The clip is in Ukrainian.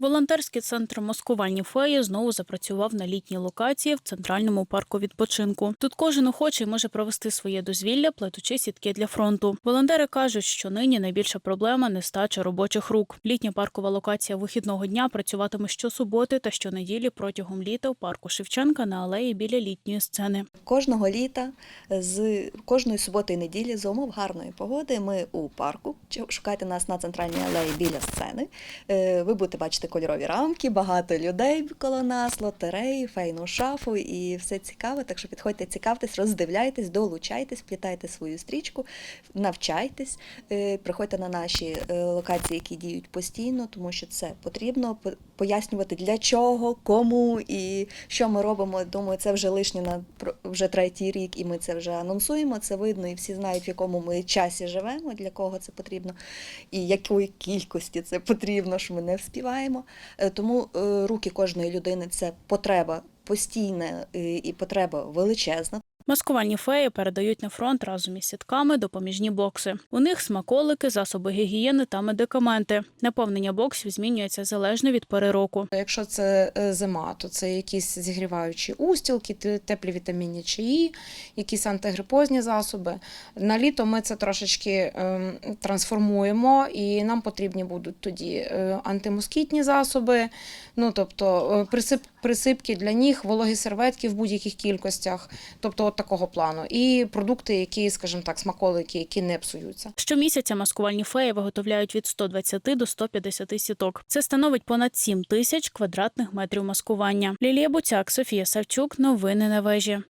Волонтерський центр маскувальні феї знову запрацював на літній локації в центральному парку відпочинку. Тут кожен охочий може провести своє дозвілля, плетучи сітки для фронту. Волонтери кажуть, що нині найбільша проблема нестача робочих рук. Літня паркова локація вихідного дня працюватиме щосуботи та щонеділі протягом літа в парку Шевченка на алеї біля літньої сцени. Кожного літа з кожної суботи і неділі за умов гарної погоди ми у парку. Шукайте нас на центральній алеї біля сцени. Е, Ви будете бачити кольорові рамки, багато людей коло нас, лотереї, фейну шафу і все цікаве. Так що підходьте, цікавтесь, роздивляйтесь, долучайтесь, плітайте свою стрічку, навчайтесь, е, приходьте на наші е, локації, які діють постійно, тому що це потрібно пояснювати для чого, кому і що ми робимо. Думаю, це вже лишнє на вже третій рік, і ми це вже анонсуємо. Це видно, і всі знають, в якому ми часі живемо, для кого це потрібно, і якої кількості це потрібно, що ми не вспіваємо. Е, Тому е, руки кожної людини це потреба постійна е, і потреба величезна. Маскувальні феї передають на фронт разом із сітками допоміжні бокси. У них смаколики, засоби гігієни та медикаменти. Наповнення боксів змінюється залежно від пори року. Якщо це е, зима, то це якісь зігріваючі устілки, теплі вітамінні чаї, якісь антигрипозні засоби. На літо ми це трошечки ем, трансформуємо, і нам потрібні будуть тоді е, антимоскітні засоби, ну тобто е, присип, присипки для ніг, вологі серветки в будь-яких кількостях, тобто такого плану. І продукти, які, скажімо так, смаколики, які не псуються. Щомісяця маскувальні феї виготовляють від 120 до 150 сіток. Це становить понад 7 тисяч квадратних метрів маскування. Лілія Буцяк, Софія Савчук. Новини на вежі.